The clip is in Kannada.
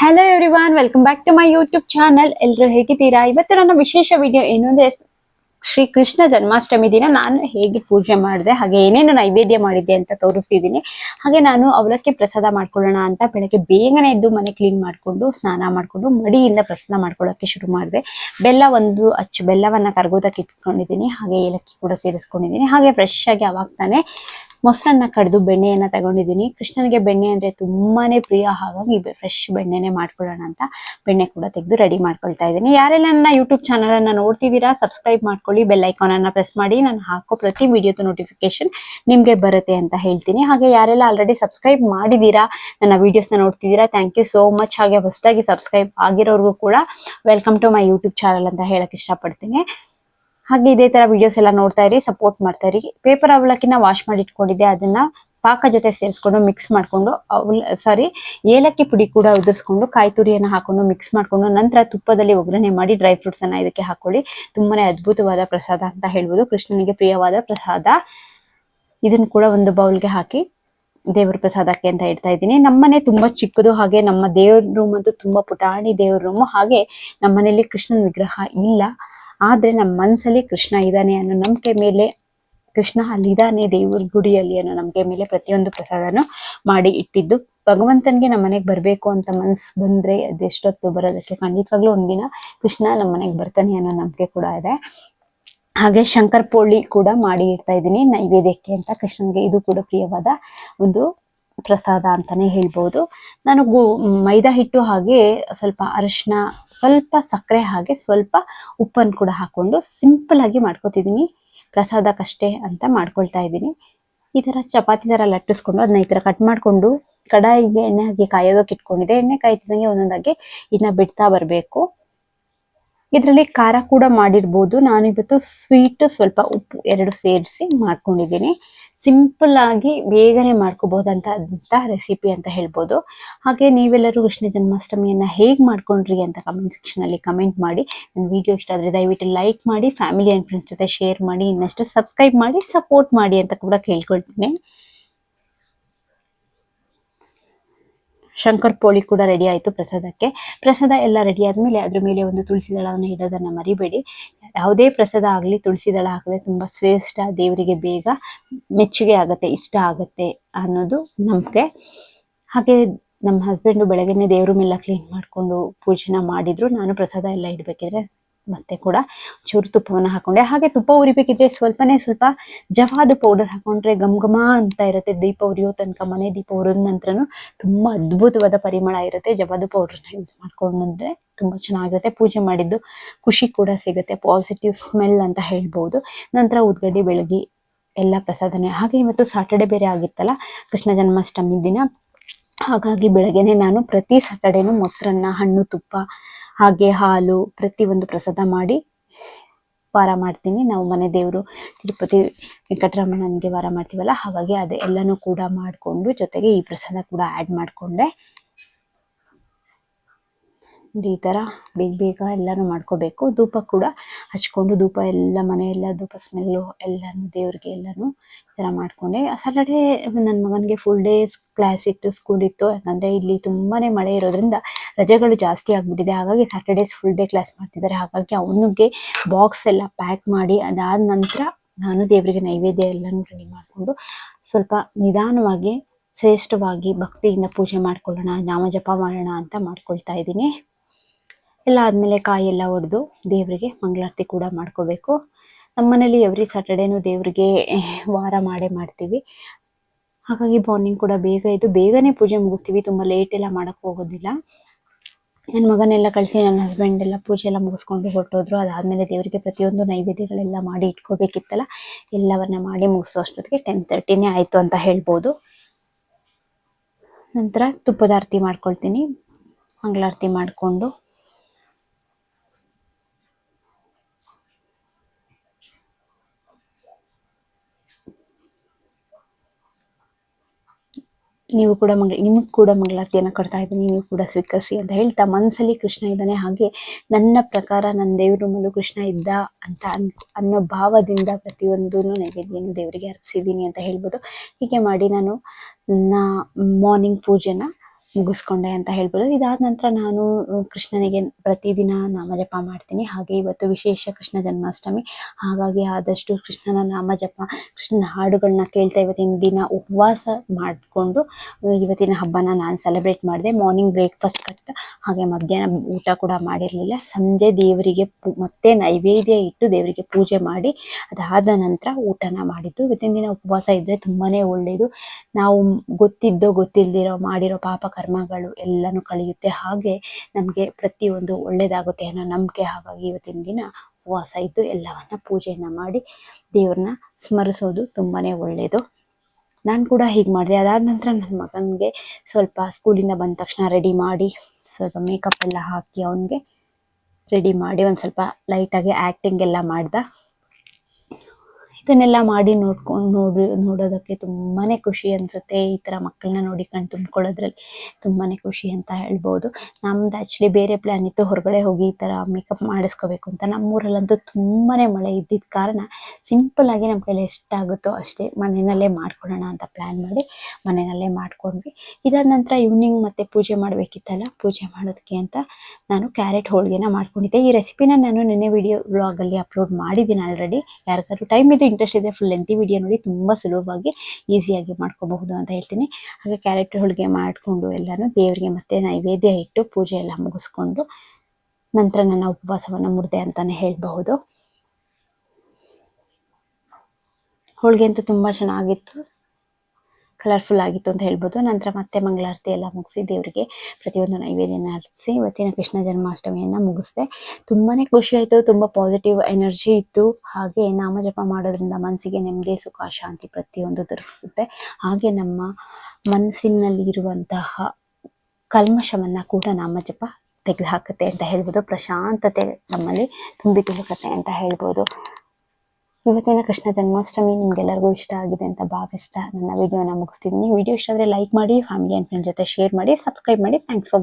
Hello everyone welcome back to my YouTube channel ಎಲ್ಲರೂ ಹೇಗಿದ್ದೀರಾ? ಇವತ್ತು ನನ್ನ ವಿಶೇಷ ವಿಡಿಯೋ ಏನು ಅಂದರೆ ಶ್ರೀ ಕೃಷ್ಣ ಜನ್ಮಾಷ್ಟಮಿ ದಿನ. ನಾನು ಹೇಗೆ ಪೂಜೆ ಮಾಡಿದೆ, ಹಾಗೆ ಏನೇನು ನೈವೇದ್ಯ ಮಾಡಿದ್ದೆ ಅಂತ ತೋರಿಸ್ತಿದ್ದೀನಿ. ಹಾಗೆ ನಾನು ಅವಲಕ್ಕಿ ಪ್ರಸಾದ ಮಾಡ್ಕೊಳ್ಳೋಣ ಅಂತ ಬೆಳಗ್ಗೆ ಬೇಗನೆ ಎದ್ದು ಮನೆ ಕ್ಲೀನ್ ಮಾಡಿಕೊಂಡು, ಸ್ನಾನ ಮಾಡಿಕೊಂಡು, ಮಡಿಯಿಂದ ಪ್ರಸಾದ ಮಾಡ್ಕೊಳ್ಳೋಕ್ಕೆ ಶುರು ಮಾಡಿದೆ. ಬೆಲ್ಲ ಒಂದು ಅಚ್ಚು ಬೆಲ್ಲವನ್ನು ಕರಗೋದಕ್ಕೆ ಇಟ್ಕೊಂಡಿದ್ದೀನಿ. ಹಾಗೆ ಏಲಕ್ಕಿ ಕೂಡ ಸೇರಿಸ್ಕೊಂಡಿದ್ದೀನಿ. ಹಾಗೆ ಫ್ರೆಶ್ ಆಗಿ ಅವಾಗ ತಾನೇ ಮೊಸರನ್ನ ಕಡ್ದು ಬೆಣ್ಣೆಯನ್ನ ತಗೊಂಡಿದ್ದೀನಿ. ಕೃಷ್ಣನಿಗೆ ಬೆಣ್ಣೆ ಅಂದ್ರೆ ತುಂಬಾನೇ ಪ್ರಿಯ, ಹಾಗಾಗಿ ಫ್ರೆಶ್ ಬೆಣ್ಣೆನೆ ಮಾಡ್ಕೊಳ್ಳೋಣ ಅಂತ ಬೆಣ್ಣೆ ಕೂಡ ತೆಗೆದು ರೆಡಿ ಮಾಡ್ಕೊಳ್ತಾ ಇದ್ದೀನಿ. ಯಾರೆಲ್ಲ ನನ್ನ ಯೂಟ್ಯೂಬ್ ಚಾನಲ್ ಅನ್ನ ನೋಡ್ತಿದ್ದೀರಾ ಸಬ್ಸ್ಕ್ರೈಬ್ ಮಾಡ್ಕೊಳ್ಳಿ ಬೆಲ್ ಐಕಾನ್ ಅನ್ನ ಪ್ರೆಸ್ ಮಾಡಿ. ನಾನು ಹಾಕೋ ಪ್ರತಿ ವಿಡಿಯೋದು ನೋಟಿಫಿಕೇಶನ್ ನಿಮ್ಗೆ ಬರುತ್ತೆ ಅಂತ ಹೇಳ್ತೀನಿ. ಹಾಗೆ ಯಾರೆಲ್ಲ ಆಲ್ರೆಡಿ ಸಬ್ಸ್ಕ್ರೈಬ್ ಮಾಡಿದೀರಾ ನನ್ನ ವಿಡಿಯೋಸ್ನ ನೋಡ್ತಿದ್ದೀರಾ ಥ್ಯಾಂಕ್ ಯು ಸೋ ಮಚ್ ಹಾಗೆ ಹೊಸದಾಗಿ ಸಬ್ಸ್ಕ್ರೈಬ್ ಆಗಿರೋರ್ಗೂ ಕೂಡ welcome to my YouTube channel ಅಂತ ಹೇಳಕ್ ಇಷ್ಟಪಡ್ತೀನಿ. ಹಾಗೆ ಇದೇ ತರ ವಿಡಿಯೋಸ್ ಎಲ್ಲ ನೋಡ್ತಾ ಇರಿ ಸಪೋರ್ಟ್ ಮಾಡ್ತಾ ಇರಿ. ಪೇಪರ್ ಅವಲಕ್ಕಿನ ವಾಶ್ ಮಾಡಿ ಇಟ್ಕೊಂಡಿದ್ದೆ, ಅದನ್ನ ಪಾಕ ಜೊತೆ ಸೇರಿಸ್ಕೊಂಡು ಮಿಕ್ಸ್ ಮಾಡ್ಕೊಂಡು, ಅವಲ್ ಸಾರಿ ಏಲಕ್ಕಿ ಪುಡಿ ಕೂಡ ಉದುರಿಸ್ಕೊಂಡು, ಕಾಯಿ ತುರಿಯನ್ನು ಹಾಕೊಂಡು ಮಿಕ್ಸ್ ಮಾಡ್ಕೊಂಡು, ನಂತರ ತುಪ್ಪದಲ್ಲಿ ಒಗ್ಗರಣೆ ಮಾಡಿ ಡ್ರೈ ಫ್ರೂಟ್ಸ್ ಅನ್ನ ಇದಕ್ಕೆ ಹಾಕೊಳ್ಳಿ. ತುಂಬಾನೇ ಅದ್ಭುತವಾದ ಪ್ರಸಾದ ಅಂತ ಹೇಳ್ಬೋದು. ಕೃಷ್ಣನಿಗೆ ಪ್ರಿಯವಾದ ಪ್ರಸಾದ. ಇದನ್ನ ಕೂಡ ಒಂದು ಬೌಲ್ಗೆ ಹಾಕಿ ದೇವರ ಪ್ರಸಾದಕ್ಕೆ ಅಂತ ಇಡ್ತಾ ಇದ್ದೀನಿ. ನಮ್ಮನೆ ತುಂಬಾ ಚಿಕ್ಕದು, ಹಾಗೆ ನಮ್ಮ ದೇವ್ರ ರೂಮ್ ಅಂತೂ ತುಂಬಾ ಪುಟಾಣಿ ದೇವ್ರ ರೂಮ್ ಹಾಗೆ ನಮ್ಮನೇಲಿ ಕೃಷ್ಣನ ವಿಗ್ರಹ ಇಲ್ಲ. ಆದ್ರೆ ನಮ್ಮ ಮನಸ್ಸಲ್ಲಿ ಕೃಷ್ಣ ಇದ್ದಾನೆ ಅನ್ನೋ ನಂಬಿಕೆ ಮೇಲೆ ಕೃಷ್ಣ ಅಲ್ಲಿದ್ದಾನೆ ದೇವ್ರ ಗುಡಿಯಲ್ಲಿ ಅನ್ನೋ ನಂಬಿಕೆ ಮೇಲೆ ಪ್ರತಿಯೊಂದು ಪ್ರಸಾದನೂ ಮಾಡಿ ಇಟ್ಟಿದ್ದು. ಭಗವಂತನಿಗೆ ನಮ್ಮ ಮನೆಗೆ ಬರಬೇಕು ಅಂತ ಮನಸ್ಸು ಬಂದ್ರೆ ಅದೆಷ್ಟೊತ್ತು ಬರೋದಕ್ಕೆ ಖಂಡಿತವಾಗ್ಲೂ ಒಂದಿನ ಕೃಷ್ಣ ನಮ್ಮ ಮನೆಗೆ ಬರ್ತಾನೆ ಅನ್ನೋ ನಂಬಿಕೆ ಕೂಡ ಇದೆ. ಹಾಗೆ ಶಂಕರ್ ಪೋಳಿ ಕೂಡ ಮಾಡಿ ಇಡ್ತಾ ಇದ್ದೀನಿ, ನೈವೇದ್ಯಕ್ಕೆ ಅಂತ ಕೃಷ್ಣನಿಗೆ ಇದು ಕೂಡ ಪ್ರಿಯವಾದ ಒಂದು ಪ್ರಸಾದ ಅಂತಾನೆ ಹೇಳ್ಬೋದು. ನಾನು ಗು ಮೈದಾ ಹಿಟ್ಟು ಹಾಗೆ ಸ್ವಲ್ಪ ಅರಿಶಿನ ಸ್ವಲ್ಪ ಸಕ್ಕರೆ ಹಾಗೆ ಸ್ವಲ್ಪ ಉಪ್ಪನ್ನು ಕೂಡ ಹಾಕೊಂಡು ಸಿಂಪಲ್ ಆಗಿ ಮಾಡ್ಕೋತಿದ್ದೀನಿ. ಪ್ರಸಾದಕ್ಕಷ್ಟೇ ಅಂತ ಮಾಡ್ಕೊಳ್ತಾ ಇದ್ದೀನಿ. ಈ ಥರ ಚಪಾತಿ ಥರ ಲಟ್ಟಿಸ್ಕೊಂಡು ಅದನ್ನ ಈ ಥರ ಕಟ್ ಮಾಡ್ಕೊಂಡು ಕಡಾಯಿಗೆ ಎಣ್ಣೆ ಹಾಕಿ ಕಾಯೋದಕ್ಕೆ ಇಟ್ಕೊಂಡಿದ್ದೆ ಎಣ್ಣೆ ಕಾಯ್ತಿದ್ದಂಗೆ ಒಂದೊಂದಾಗಿ ಇದನ್ನ ಬಿಡ್ತಾ ಬರಬೇಕು. ಇದರಲ್ಲಿ ಖಾರ ಕೂಡ ಮಾಡಿರ್ಬೋದು. ನಾನಿವತ್ತು ಸ್ವೀಟ್ ಸ್ವಲ್ಪ ಉಪ್ಪು ಎರಡು ಸೇರಿಸಿ ಮಾಡ್ಕೊಂಡಿದ್ದೀನಿ. ಸಿಂಪಲ್ ಆಗಿ ಬೇಗನೆ ಮಾಡ್ಕೋಬಹುದಂತ ರೆಸಿಪಿ ಅಂತ ಹೇಳ್ಬೋದು. ಹಾಗೆ ನೀವೆಲ್ಲರೂ ಕೃಷ್ಣ ಜನ್ಮಾಷ್ಟಮಿಯನ್ನ ಹೇಗೆ ಮಾಡ್ಕೊಂಡ್ರಿ ಅಂತ ಕಮೆಂಟ್ ಸೆಕ್ಷನ್ ಅಲ್ಲಿ ಕಮೆಂಟ್ ಮಾಡಿ. ನನ್ನ ವಿಡಿಯೋ ಇಷ್ಟ ಆದರೆ ದಯವಿಟ್ಟು ಲೈಕ್ ಮಾಡಿ ಫ್ಯಾಮಿಲಿ ಅಂಡ್ ಫ್ರೆಂಡ್ಸ್ ಜೊತೆ ಶೇರ್ ಮಾಡಿ, ಇನ್ನಷ್ಟು ಸಬ್ಸ್ಕ್ರೈಬ್ ಮಾಡಿ ಸಪೋರ್ಟ್ ಮಾಡಿ ಅಂತ ಕೂಡ ಕೇಳ್ಕೊಳ್ತೀನಿ. ಶಂಕರ್ ಪೋಳಿ ಕೂಡ ರೆಡಿ ಆಯಿತು ಪ್ರಸಾದಕ್ಕೆ. ಪ್ರಸಾದ ಎಲ್ಲ ರೆಡಿ ಆದಮೇಲೆ ಅದ್ರ ಮೇಲೆ ಒಂದು ತುಳಸಿ ದಳವನ್ನು ಇಡೋದನ್ನು ಮರಿಬೇಡಿ. ಯಾವುದೇ ಪ್ರಸಾದ ಆಗಲಿ ತುಳಸಿ ದಳ ಹಾಕಿದ್ರೆ ತುಂಬ ಶ್ರೇಷ್ಠ, ದೇವರಿಗೆ ಬೇಗ ಮೆಚ್ಚುಗೆ ಆಗುತ್ತೆ, ಇಷ್ಟ ಆಗುತ್ತೆ ಅನ್ನೋದು ನಂಬಿಕೆ ಹಾಗೆ ನಮ್ಮ ಹಸ್ಬೆಂಡು ಬೆಳಗ್ಗೆನೆ ದೇವ್ರ ಮೇಲೆ ಕ್ಲೀನ್ ಮಾಡಿಕೊಂಡು ಪೂಜೆನ ಮಾಡಿದ್ರು. ನಾನು ಪ್ರಸಾದ ಎಲ್ಲ ಇಡಬೇಕಿದ್ರೆ ಮತ್ತೆ ಕೂಡ ಚೂರು ತುಪ್ಪವನ್ನು ಹಾಕೊಂಡೆ. ಹಾಗೆ ತುಪ್ಪ ಉರಿಬೇಕಿದ್ರೆ ಸ್ವಲ್ಪನೇ ಸ್ವಲ್ಪ ಜವಾದ ಪೌಡರ್ ಹಾಕೊಂಡ್ರೆ ಘಮ ಘಮ ಅಂತ ಇರುತ್ತೆ. ದೀಪ ಉರಿಯೋ ತನಕ, ಮನೆ ದೀಪ ಉರಿದ ನಂತರನು ತುಂಬಾ ಅದ್ಭುತವಾದ ಪರಿಮಳ ಇರುತ್ತೆ ಜವಾದ ಪೌಡರ್ನ ಯೂಸ್ ಮಾಡ್ಕೊಂಡ್ರೆ. ತುಂಬಾ ಚೆನ್ನಾಗಿರುತ್ತೆ. ಪೂಜೆ ಮಾಡಿದ್ದು ಖುಷಿ ಕೂಡ ಸಿಗುತ್ತೆ. ಪಾಸಿಟಿವ್ ಸ್ಮೆಲ್ ಅಂತ ಹೇಳ್ಬೋದು. ನಂತರ ಉದ್ಗಡ್ಡಿ ಬೆಳಗ್ಗೆ ಎಲ್ಲ ಪ್ರಸಾದನೆ. ಹಾಗೆ ಇವತ್ತು ಸಾಟರ್ಡೆ ಬೇರೆ ಆಗಿತ್ತಲ್ಲ, ಕೃಷ್ಣ ಜನ್ಮಾಷ್ಟಮಿ ದಿನ. ಹಾಗಾಗಿ ಬೆಳಗ್ಗೆನೆ ನಾನು ಪ್ರತಿ ಸಾಟರ್ಡೇನು ಮೊಸರನ್ನ, ಹಣ್ಣು, ತುಪ್ಪ ಹಾಗೆ ಹಾಲು ಪ್ರತಿಯೊಂದು ಪ್ರಸಾದ ಮಾಡಿ ವಾರ ಮಾಡ್ತೀನಿ. ನಾವು ಮನೆ ದೇವರು ತಿರುಪತಿ ವೆಂಕಟರಮಣನಿಗೆ ವಾರ ಮಾಡ್ತೀವಲ್ಲ, ಹಾಗಾಗಿ ಅದೇ ಎಲ್ಲನೂ ಕೂಡ ಮಾಡಿಕೊಂಡು ಜೊತೆಗೆ ಈ ಪ್ರಸಾದ ಕೂಡ ಆ್ಯಡ್ ಮಾಡಿಕೊಂಡೆ. ಈ ಥರ ಬೇಗ ಬೇಗ ಎಲ್ಲನೂ ಮಾಡ್ಕೋಬೇಕು. ಧೂಪ ಕೂಡ ಹಚ್ಕೊಂಡು ಧೂಪ ಎಲ್ಲ ಮನೆಯೆಲ್ಲ ಧೂಪ ಸ್ಮೆಲ್ಲು ಎಲ್ಲನೂ ದೇವ್ರಿಗೆ ಎಲ್ಲನೂ ಈ ಥರ ಮಾಡ್ಕೊಂಡೆ. ಸಾಟರ್ಡೇ ನನ್ನ ಮಗನಿಗೆ ಫುಲ್ ಡೇಸ್ ಕ್ಲಾಸ್ ಇತ್ತು ಸ್ಕೂಲ್ ಇತ್ತು. ಯಾಕಂದರೆ ಇಲ್ಲಿ ತುಂಬಾ ಮಳೆ ಇರೋದ್ರಿಂದ ರಜೆಗಳು ಜಾಸ್ತಿ ಆಗಿಬಿಟ್ಟಿದೆ. ಹಾಗಾಗಿ ಸ್ಯಾಟರ್ಡೇಸ್ ಫುಲ್ ಡೇ ಕ್ಲಾಸ್ ಮಾಡ್ತಿದ್ದಾರೆ ಹಾಗಾಗಿ ಅವನಿಗೆ ಬಾಕ್ಸ್ ಎಲ್ಲ ಪ್ಯಾಕ್ ಮಾಡಿ ಅದಾದ ನಂತರ ನಾನು ದೇವರಿಗೆ ನೈವೇದ್ಯ ಎಲ್ಲನೂ ರೆಡಿ ಮಾಡಿಕೊಂಡು ಸ್ವಲ್ಪ ನಿಧಾನವಾಗಿ ಶ್ರೇಷ್ಠವಾಗಿ ಭಕ್ತಿಯಿಂದ ಪೂಜೆ ಮಾಡ್ಕೊಳ್ಳೋಣ, ನಾಮ ಜಪ ಮಾಡೋಣ ಅಂತ ಮಾಡ್ಕೊಳ್ತಾ ಇದ್ದೀನಿ. ಎಲ್ಲ ಆದ್ಮೇಲೆ ಕಾಯಿ ಎಲ್ಲ ಒಡೆದು ದೇವರಿಗೆ ಮಂಗಳಾರತಿ ಕೂಡ ಮಾಡ್ಕೋಬೇಕು. ನಮ್ಮನೇಲಿ ಎವ್ರಿ ಸ್ಯಾಟರ್ಡೇನೂ ದೇವರಿಗೆ ವಾರ ಮಾಡೇ ಮಾಡ್ತೀವಿ. ಹಾಗಾಗಿ ಮಾರ್ನಿಂಗ್ ಕೂಡ ಬೇಗ ಇದ್ದು ಬೇಗನೆ ಪೂಜೆ ಮುಗಿಸ್ತೀವಿ. ತುಂಬ ಲೇಟ್ ಎಲ್ಲ ಮಾಡೋಕ್ಕೆ ಹೋಗೋದಿಲ್ಲ. ನನ್ನ ಮಗನೆಲ್ಲ ಕಳಿಸಿ ನನ್ನ ಹಸ್ಬೆಂಡ್ ಎಲ್ಲ ಪೂಜೆ ಎಲ್ಲ ಮುಗಿಸ್ಕೊಂಡು ಹೊರಟೋದ್ರು. ಅದಾದಮೇಲೆ ದೇವರಿಗೆ ಪ್ರತಿಯೊಂದು ನೈವೇದ್ಯಗಳೆಲ್ಲ ಮಾಡಿ ಇಟ್ಕೋಬೇಕಿತ್ತಲ್ಲ, ಎಲ್ಲವನ್ನ ಮಾಡಿ ಮುಗಿಸೋ ಅಷ್ಟೊತ್ತಿಗೆ ಟೆನ್ ತರ್ಟಿನೇ ಆಯಿತು ಅಂತ ಹೇಳ್ಬೋದು. ನಂತರ ತುಪ್ಪದ ಆರತಿ ಮಾಡ್ಕೊಳ್ತೀನಿ. ಮಂಗಳಾರತಿ ಮಾಡಿಕೊಂಡು ನೀವು ಕೂಡ ಮಂಗಳ ನಿಮಗೆ ಕೂಡ ಮಂಗಳಾರತಿಯನ್ನು ಕೊಡ್ತಾ ಇದ್ದೀನಿ, ನೀವು ಕೂಡ ಸ್ವೀಕರಿಸಿ ಅಂತ ಹೇಳ್ತಾ ಮನಸ್ಸಲ್ಲಿ ಕೃಷ್ಣ ಇದ್ದಾನೆ, ಹಾಗೆ ನನ್ನ ಪ್ರಕಾರ ನನ್ನ ದೇವ್ರ ಮುಂದೆ ಕೃಷ್ಣ ಇದ್ದ ಅಂತ ಅನ್ ಅನ್ನೋ ಭಾವದಿಂದ ಪ್ರತಿಯೊಂದೂ ನೈವೇದ್ಯನು ದೇವರಿಗೆ ಅರ್ಪಿಸಿದ್ದೀನಿ ಅಂತ ಹೇಳ್ಬೋದು. ಹೀಗೆ ಮಾಡಿ ನಾನು ನನ್ನ ಮಾರ್ನಿಂಗ್ ಪೂಜೆನ ಮುಗಿಸ್ಕೊಂಡೆ ಅಂತ ಹೇಳ್ಬೋದು. ಇದಾದ ನಂತರ ನಾನು ಕೃಷ್ಣನಿಗೆ ಪ್ರತಿದಿನ ನಾಮ ಜಪ ಮಾಡ್ತೀನಿ. ಹಾಗೆ ಇವತ್ತು ವಿಶೇಷ ಕೃಷ್ಣ ಜನ್ಮಾಷ್ಟಮಿ. ಹಾಗಾಗಿ ಆದಷ್ಟು ಕೃಷ್ಣನ ನಾಮ ಜಪ ಕೃಷ್ಣನ ಹಾಡುಗಳನ್ನ ಕೇಳ್ತಾ ಇವತ್ತಿನ ದಿನ ಉಪವಾಸ ಮಾಡಿಕೊಂಡು, ಇವತ್ತಿನ ಹಬ್ಬನ ನಾನು ಸೆಲೆಬ್ರೇಟ್ ಮಾಡಿದೆ. ಮಾರ್ನಿಂಗ್ ಬ್ರೇಕ್ಫಾಸ್ಟ್ ಕಟ್ ಹಾಗೆ ಮಧ್ಯಾಹ್ನ ಊಟ ಕೂಡ ಮಾಡಿರಲಿಲ್ಲ. ಸಂಜೆ ದೇವರಿಗೆ ಮತ್ತೆ ನೈವೇದ್ಯ ಇಟ್ಟು ದೇವರಿಗೆ ಪೂಜೆ ಮಾಡಿ, ಅದಾದ ನಂತರ ಊಟನ ಮಾಡಿದ್ದು. ಇವತ್ತಿನ ದಿನ ಉಪವಾಸ ಇದ್ದರೆ ತುಂಬಾ ಒಳ್ಳೆಯದು ನಾವು ಗೊತ್ತಿದ್ದೋ ಗೊತ್ತಿಲ್ಲದಿರೋ ಮಾಡಿರೋ ಪಾಪ ಕರ್ಮಗಳು ಎಲ್ಲನೂ ಕಳೆಯುತ್ತೆ. ಹಾಗೆ ನಮಗೆ ಪ್ರತಿಯೊಂದು ಒಳ್ಳೆಯದಾಗುತ್ತೆ ಅನ್ನೋ ನಂಬಿಕೆ. ಹಾಗಾಗಿ ಇವತ್ತಿನ ದಿನ ಉಪವಾಸ ಇದ್ದು ಎಲ್ಲವನ್ನ ಪೂಜೆಯನ್ನು ಮಾಡಿ ದೇವ್ರನ್ನ ಸ್ಮರಿಸೋದು ತುಂಬಾ ಒಳ್ಳೆಯದು ನಾನು ಕೂಡ ಹೀಗೆ ಮಾಡಿದೆ. ಅದಾದ ನಂತರ ನನ್ನ ಮಗನಿಗೆ ಸ್ವಲ್ಪ ಸ್ಕೂಲಿಂದ ಬಂದ ತಕ್ಷಣ ರೆಡಿ ಮಾಡಿ, ಸ್ವಲ್ಪ ಮೇಕಪ್ ಎಲ್ಲ ಹಾಕಿ ಅವನಿಗೆ ರೆಡಿ ಮಾಡಿ ಒಂದು ಸ್ವಲ್ಪ ಲೈಟಾಗಿ ಆ್ಯಕ್ಟಿಂಗ್ ಎಲ್ಲ ಮಾಡ್ದ. ಇದನ್ನೆಲ್ಲ ಮಾಡಿ ನೋಡ್ಕೊಂಡು ನೋಡಿ ನೋಡೋದಕ್ಕೆ ತುಂಬಾ ಖುಷಿ ಅನಿಸುತ್ತೆ ಈ ಥರ ಮಕ್ಕಳನ್ನ ನೋಡಿ ಕಣ್ ತುಂಬ್ಕೊಳ್ಳೋದ್ರಲ್ಲಿ. ತುಂಬಾ ಖುಷಿ ಅಂತ ಹೇಳ್ಬೋದು. ನಮ್ದು ಆ್ಯಕ್ಚುಲಿ ಬೇರೆ ಪ್ಲ್ಯಾನ್ ಇತ್ತು. ಹೊರಗಡೆ ಹೋಗಿ ಈ ಥರ ಮೇಕಪ್ ಮಾಡಿಸ್ಕೋಬೇಕು ಅಂತ. ನಮ್ಮೂರಲ್ಲಂತೂ ತುಂಬಾ ಮಳೆ ಇದ್ದಿದ್ದ ಕಾರಣ ಸಿಂಪಲ್ಲಾಗಿ ನಮ್ಮ ಕೈಲಿ ಎಷ್ಟಾಗುತ್ತೋ ಅಷ್ಟೇ ಮನೆಯಲ್ಲೇ ಮಾಡ್ಕೊಳ್ಳೋಣ ಅಂತ ಪ್ಲ್ಯಾನ್ ಮಾಡಿ ಮನೆಯಲ್ಲೇ ಮಾಡ್ಕೊಂಡ್ವಿ. ಇದಾದ ನಂತರ ಈವ್ನಿಂಗ್ ಮತ್ತೆ ಪೂಜೆ ಮಾಡಬೇಕಿತ್ತಲ್ಲ? ಪೂಜೆ ಮಾಡೋದಕ್ಕೆ ಅಂತ ನಾನು ಕ್ಯಾರೆಟ್ ಹೋಳಿಗೆನ ಮಾಡ್ಕೊಂಡಿದ್ದೆ. ಈ ರೆಸಿಪಿನ ನಾನು ನಿನ್ನೆ ವಿಡಿಯೋ ವ್ಲಾಗಲ್ಲಿ ಅಪ್ಲೋಡ್ ಮಾಡಿದ್ದೀನಿ ಆಲ್ರೆಡಿ ಯಾರಿಗಾದ್ರೂ ಟೈಮ್ ಇದು ಇಂಟ್ರೆಸ್ಟ್ ಇದೆ ಫುಲ್ ಲೆಂತಿ ವಿಡಿಯೋ ನೋಡಿ ತುಂಬ ಸುಲಭವಾಗಿ ಈಸಿಯಾಗಿ ಮಾಡ್ಕೋಬಹುದು ಅಂತ ಹೇಳ್ತೀನಿ. ಹಾಗೆ ಕ್ಯಾರೆಟ್ ಹೋಳಿಗೆ ಮಾಡಿಕೊಂಡು ಎಲ್ಲಾನು ದೇವರಿಗೆ ಮತ್ತೆ ನೈವೇದ್ಯ ಇಟ್ಟು ಪೂಜೆ ಎಲ್ಲ ಮುಗಿಸ್ಕೊಂಡು ನಂತರ ನನ್ನ ಉಪವಾಸವನ್ನು ಮುರಿದೆ ಅಂತಲೇ ಹೇಳಬಹುದು. ಹೋಳಿಗೆ ಅಂತೂ ತುಂಬ ಚೆನ್ನಾಗಿತ್ತು. ಕಲರ್ಫುಲ್ ಆಗಿತ್ತು ಅಂತ ಹೇಳ್ಬೋದು. ನಂತರ ಮತ್ತೆ ಮಂಗಳಾರತಿ ಎಲ್ಲ ಮುಗಿಸಿ ದೇವರಿಗೆ ಪ್ರತಿಯೊಂದು ನೈವೇದ್ಯನ ಅರ್ಪಿಸಿ ಇವತ್ತಿನ ಕೃಷ್ಣ ಜನ್ಮಾಷ್ಟಮಿಯನ್ನು ಮುಗಿಸಿದೆ. ತುಂಬಾ ಖುಷಿ ಆಯಿತು, ತುಂಬ ಪಾಸಿಟಿವ್ ಎನರ್ಜಿ ಇತ್ತು. ಹಾಗೆ ನಾಮಜಪ ಮಾಡೋದ್ರಿಂದ ಮನಸ್ಸಿಗೆ ನೆಮ್ಮದಿ, ಸುಖ, ಶಾಂತಿ ಪ್ರತಿಯೊಂದು ದೊರಕಿಸುತ್ತೆ. ಹಾಗೆ ನಮ್ಮ ಮನಸ್ಸಿನಲ್ಲಿ ಇರುವಂತಹ ಕಲ್ಮಶವನ್ನು ಕೂಡ ನಾಮಜಪ ತೆಗೆದುಹಾಕುತ್ತೆ ಅಂತ ಹೇಳ್ಬೋದು. ಪ್ರಶಾಂತತೆ ನಮ್ಮಲ್ಲಿ ತುಂಬಿ ತುಳುಕತ್ತೆ ಅಂತ ಹೇಳ್ಬೋದು. ಇವತ್ತಿನ ಕೃಷ್ಣ ಜನ್ಮಾಷ್ಟಮಿ, ನಿಮ್ಗೆಲ್ಲರಿಗೂ ಇಷ್ಟ ಆಗಿದೆ ಅಂತ ಭಾವಿಸ್ತಾ ನನ್ನ ವಿಡಿಯೋನ ಮುಗಿಸ್ತಿದ್ದೀನಿ. ವಿಡಿಯೋ ಇಷ್ಟ ಆದರೆ ಲೈಕ್ ಮಾಡಿ ಫ್ಯಾಮಿಲಿ ಆ್ಯಂಡ್ ಫ್ರೆಂಡ್ ಜೊತೆ ಶೇರ್ ಮಾಡಿ ಸಬ್ಸ್ಕ್ರೈಬ್ ಮಾಡಿ. Thanks for